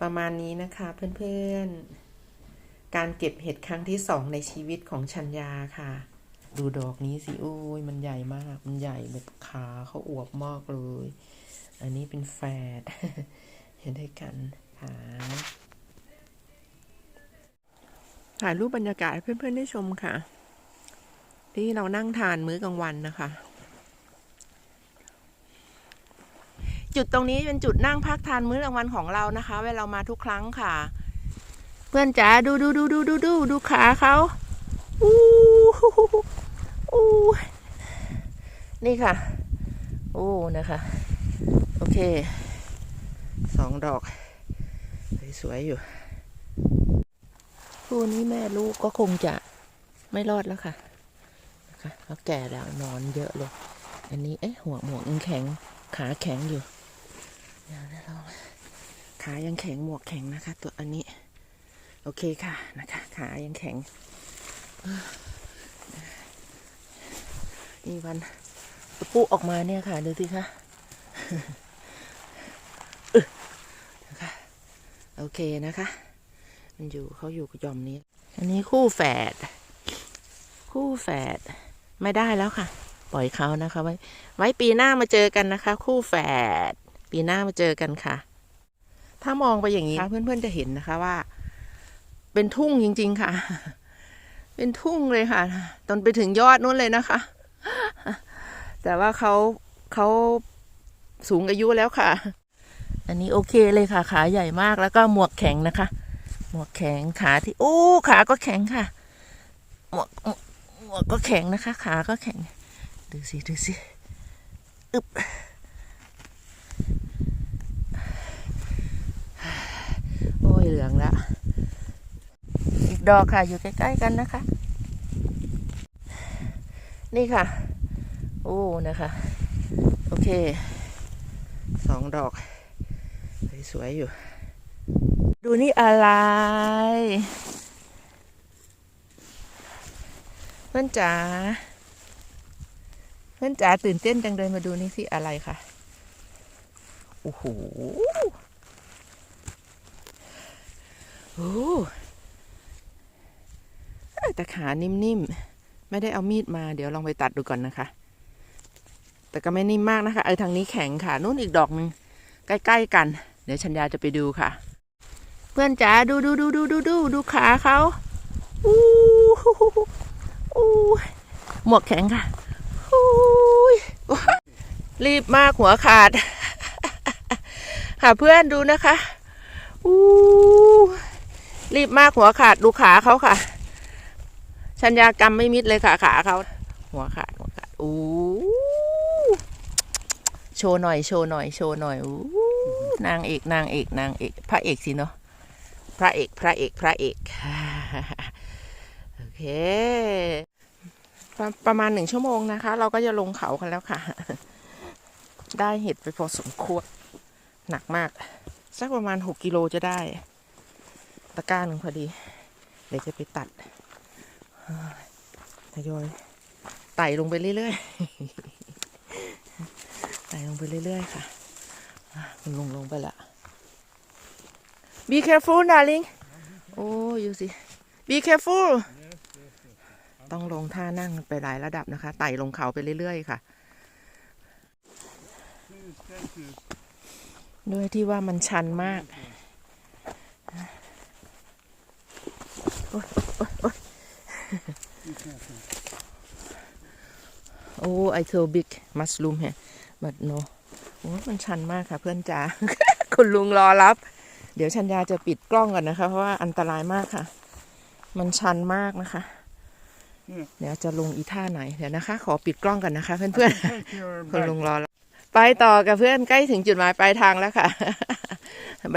ประมาณนี้นะคะเพื่อนๆ การเก็บเห็ดครั้งที่สองในชีวิตของชัญญาค่ะ ดูดอกนี้สิโอ้ยมันใหญ่มาก มันใหญ่แบบขาเขาอวบมากเลย อันนี้เป็นแฝดเห็นได้กันค่ะถ่ายรูปบรรยากาศให้เพื่อนๆได้ชมค่ะ ที่เรานั่งทานมื้อกลางวันนะคะ จุดตรงนี้เป็นจุดนั่งพักทานมื้อกลางวันของเรานะคะ เวลาเรามาทุกครั้งค่ะ เพื่อนจ๋าดูดูดูดูดูดูดูขาเขาอู้หูหูหูอู้นี่ค่ะโอ้นะคะ โอเคสองดอกสวยๆอยู่คู่นี้แม่ลูกก็คงจะไม่รอดแล้วค่ะนะคะเขาแก่แล้วนอนเยอะเลย อันนี้เอ๊ะหัวหมวกยังแข็งขาแข็งอยู่ เดี๋ยวนะลองขายังแข็งหมวกแข็งนะคะ ตัวอันนี้ โอเคค่ะนะคะ ขายังแข็งนี่วันปุ๊ออกมาเนี่ยค่ะดูสิคะนะคะโอเคนะคะ มันอยู่เขาอยู่กับยอมนี้ อันนี้คู่แฝด คู่แฝดไม่ได้แล้วค่ะ ปล่อยเขานะคะ ไว้ ไว้ปีหน้ามาเจอกันนะคะ คู่แฝด ปีหน้ามาเจอกันค่ะ ถ้ามองไปอย่างนี้เพื่อนๆจะเห็นนะคะว่า เป็นทุ่งจริง ๆ ค่ะ เป็นทุ่งเลยค่ะ ตอนไปถึงยอดนู้นเลยนะคะ แต่ว่าเขาเขาสูงอายุแล้วค่ะ อันนี้โอเคเลยค่ะ ขาใหญ่มากแล้วก็หมวกแข็งนะคะ หมวกแข็งขาที่โอ้ขาก็แข็งค่ะ หมวกหมวกหมวกก็แข็งนะคะ ขาก็แข็ง ดูสิดูสิอึบ โอ้ยเหลืองละอีกดอกค่ะอยู่ใกล้ๆกันนะคะ นี่ค่ะ โอ้นะคะ โอเคสองดอก สวยๆอยู่ ดูนี่อะไร เพื่อนจ๋าเพื่อนจ๋าตื่นเต้นจังเลยมาดูนี่สิอะไรคะ โอ้โหโอ้แต่ขานิ่มๆ ไม่ได้เอามีดมา เดี๋ยวลองไปตัดดูก่อนนะคะ แต่ก็ไม่นิ่มมากนะคะเออทางนี้แข็งค่ะนู่นอีกดอกหนึ่งใกล้ๆกัน เดี๋ยวชัญญาจะไปดูค่ะ เพื่อนจ๋าดูดูดูดูดูดูดูขาเขาอู้หูหูหูอู้หมวกแข็งค่ะอู้รีบมากหัวขาด ค่ะเพื่อนดูนะคะอู้รีบมากหัวขาดดูขาเขาค่ะ ชัญญากรรมไม่มิดเลยค่ะขาเขาหัวขาดหัวขาดอู้โชว์หน่อยโชว์หน่อยโชว์หน่อยอู้นางเอกนางเอกนางเอกพระเอกสิเนาะพระเอกพระเอกพระเอกโอเคประประมาณหนึ่งชั่วโมงนะคะ เราก็จะลงเขากันแล้วค่ะ ได้เห็ดไปพอสมควร หนักมาก สักประมาณหกกิโลจะได้ ตะกร้าหนึ่งพอดี เดี๋ยวจะไปตัดทยอยไต่ลงไปเรื่อยๆไต่ลงไปเรื่อยๆค่ะอะมันลงลงไปละ Be careful darling โอ้ยูสิ Be careful ต้องลงท่านั่งไปหลายระดับนะคะ ไต่ลงเขาไปเรื่อยๆค่ะ ด้วยที่ว่ามันชันมากโอ๊ยโอ๊ยโอ๊ยโอ้ I so big mushroom here but no โอ้มันชันมากค่ะเพื่อนจ๋าคุณลุงรอรับ เดี๋ยวชัญญาจะปิดกล้องก่อนนะคะ เพราะว่าอันตรายมากค่ะ มันชันมากนะคะเดี๋ยวจะลงอีท่าไหนเดี๋ยวนะคะ ขอปิดกล้องก่อนนะคะ เพื่อนๆ Take your คุณ bag. ลุงรอแล้ว ไปต่อกับเพื่อนใกล้ถึงจุดหมายปลายทางแล้วค่ะ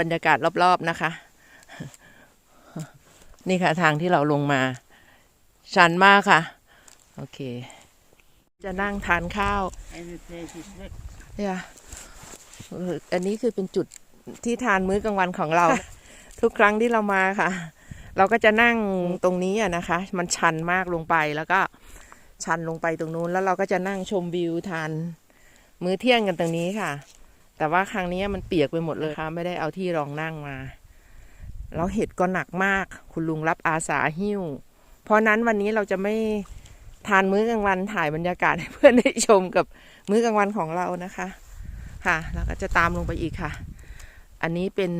บรรยากาศรอบๆนะคะ นี่ค่ะทางที่เราลงมา ชันมากค่ะ โอเค จะนั่งทานข้าวเนี่ยอันนี้คือเป็นจุดที่ทานมื้อกลางวันของเรา ทุกครั้งที่เรามาค่ะ เราก็จะนั่งตรงนี้อะนะคะ มันชันมากลงไปแล้วก็ชันลงไปตรงนู้นแล้วเราก็จะนั่งชมวิวทาน มื้อเที่ยงกันตรงนี้ค่ะ แต่ว่าครั้งนี้มันเปียกไปหมดเลยค่ะ ไม่ได้เอาที่รองนั่งมาแล้วเห็ดก็หนักมาก คุณลุงรับอาสาหิ้ว เพราะนั้นวันนี้เราจะไม่ทานมื้อกลางวันถ่ายบรรยากาศให้เพื่อนได้ชมกับมื้อกลางวันของเรานะคะ ค่ะ แล้วก็จะตามลงไปอีกค่ะ อันนี้เป็น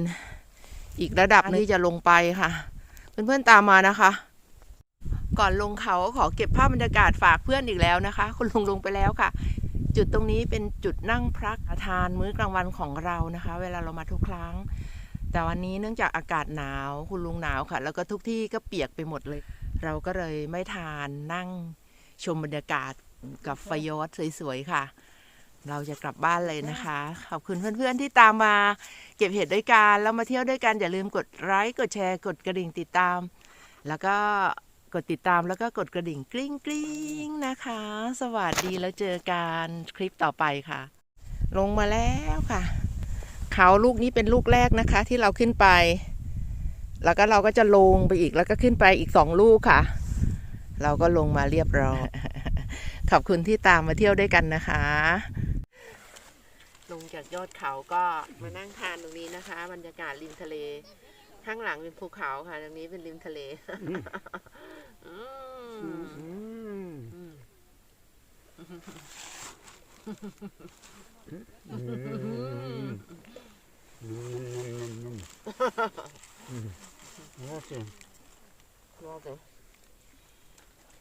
อีกระดับนึงที่จะลงไปค่ะ เพื่อนๆตามมานะคะ ก่อนลงเขาขอเก็บภาพบรรยากาศฝากเพื่อนอีกแล้วนะคะ คุณลุงลงไปแล้วค่ะ จุดตรงนี้เป็นจุดนั่งพักทานมื้อกลางวันของเรานะคะ เวลาเรามาทุกครั้ง แต่วันนี้เนื่องจากอากาศหนาวคุณลุงหนาวค่ะ แล้วก็ทุกที่ก็เปียกไปหมดเลย เราก็เลยไม่ทานนั่งชมบรรยากาศกับไฟยอดสวยๆค่ะ เราจะกลับบ้านเลยนะคะ ขอบคุณเพื่อนๆที่ตามมาเก็บเห็ดด้วยกันแล้วมาเที่ยวด้วยกันอย่าลืมกดไลค์กดแชร์กดกระดิ่งติดตาม แล้วก็ กดติดตามแล้วก็กดกระดิ่งกริ๊งกริ๊งนะคะ สวัสดีแล้วเจอกันคลิปต่อไปค่ะ ลงมาแล้วค่ะ เขาลูกนี้เป็นลูกแรกนะคะ ที่เราขึ้นไป แล้วก็เราก็จะลงไปอีกแล้วก็ขึ้นไปอีกสองลูกค่ะ เราก็ลงมาเรียบร้อยขอบคุณที่ตามมาเที่ยวด้วยกันนะคะ ลงจากยอดเขาก็มานั่งทานตรงนี้นะคะ บรรยากาศริมทะเล ข้างหลังเป็นภูเขาค่ะ ตรงนี้เป็นริมทะเล อืมว่าสิรอสิ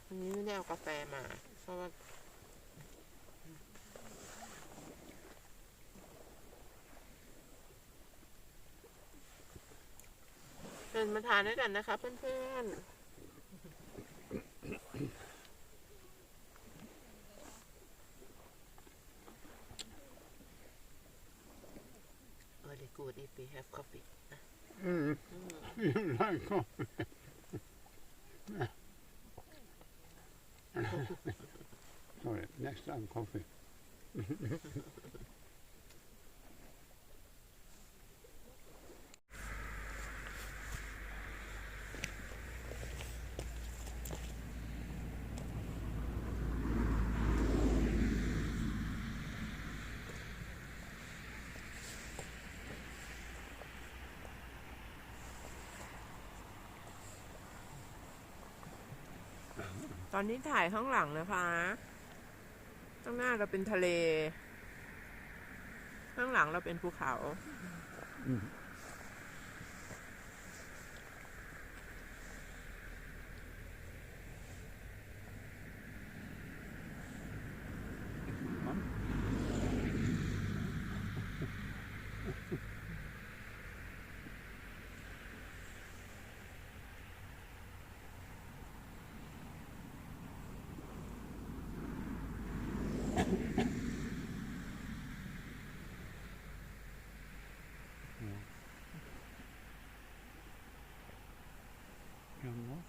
อันนี้ไม่ได้เอากาแฟมาเพราะว่าเดินมาทานด้วยกันนะคะเพื่อนๆ good if we have coffee. อืม mm. like coffee. Sorry next time coffee ตอนนี้ถ่ายข้างหลังนะคะข้างหน้าเราเป็นทะเล ข้างหลังเราเป็นภูเขา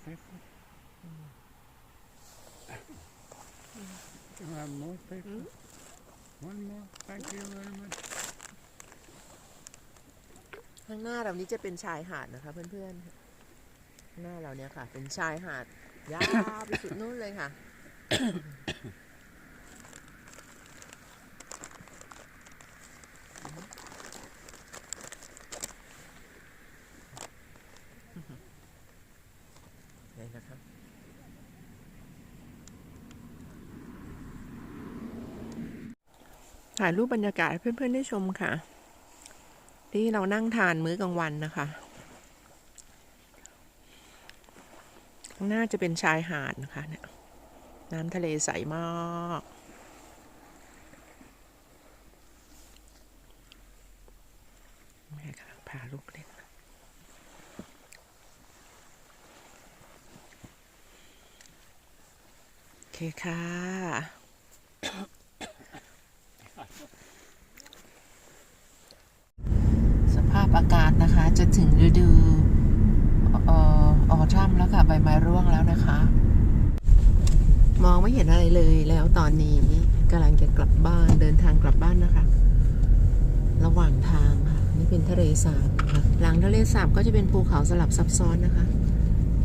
more faithful you are more paper? Mm. one more thank you very much ข้างหน้าเรานี้จะเป็นชายหาดนะคะเพื่อนๆข้างหน้าเราเนี่ยค่ะ เป็นชายหาดยาวไปสุดนู้นเลยค่ะ นี่นะครับ ถ่ายรูปบรรยากาศให้เพื่อนๆได้ชมค่ะ ที่เรานั่งทานมื้อกลางวันนะคะข้างหน้าจะเป็นชายหาดนะคะเนี่ยน้ำทะเลใสมากแม่กำลังพาลูกเล่นโอเคค่ะ สภาพ อากาศนะคะจะถึงฤดูออออทัมแล้วค่ะ ใบไม้ร่วงแล้วนะคะ มองไม่เห็นอะไรเลยแล้วตอนนี้กำลังจะกลับบ้านเดินทางกลับบ้านนะคะ ระหว่างทางค่ะ นี่เป็นทะเลสาบค่ะหลังทะเลสาบก็จะเป็นภูเขาสลับซับซ้อนนะคะ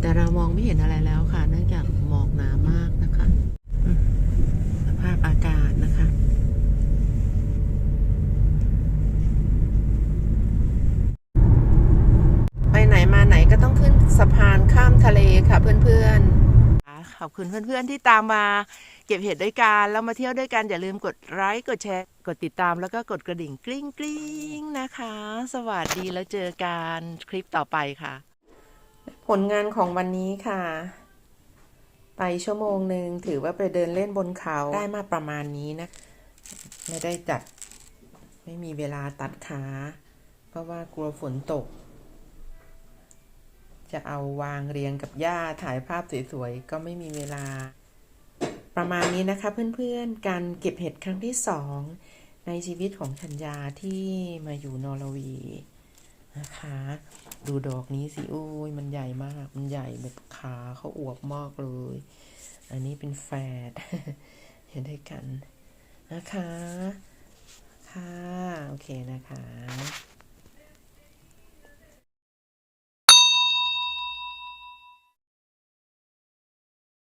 แต่เรามองไม่เห็นอะไรแล้วค่ะเนื่องจากหมอกหนามากนะคะอืมสภาพอากาศนะคะ ไปไหนมา ทะ เลค่ะเพื่อนๆ ขอบคุณเพื่อนๆที่ตามมาเก็บเห็ดด้วยกันแล้วมาเที่ยวด้วยกัน อย่าลืมกดไลค์กดแชร์ กดติดตามแล้วก็กดกระดิ่งกริ๊งกริ๊งนะคะ สวัสดีแล้วเจอกันคลิปต่อไปค่ะ ผลงานของวันนี้ค่ะ ไปชั่วโมงหนึ่งถือว่าไปเดินเล่นบนเขาได้มาประมาณนี้นะ ไม่ได้จัด ไม่มีเวลาตัดขา เพราะว่ากลัวฝนตก จะเอาวางเรียงกับหญ้าถ่ายภาพสวยๆ ก็ไม่มีเวลา ประมาณนี้นะคะเพื่อนๆ การเก็บเห็ดครั้งที่สองในชีวิตของชัญญาที่มาอยู่นอร์เวย์นะคะ ดูดอกนี้สิโอ้ยมันใหญ่มาก มันใหญ่แบบขาเขาอวบมากเลย อันนี้เป็นแฝดเห็นได้กันนะคะ ค่ะ โอเคนะคะ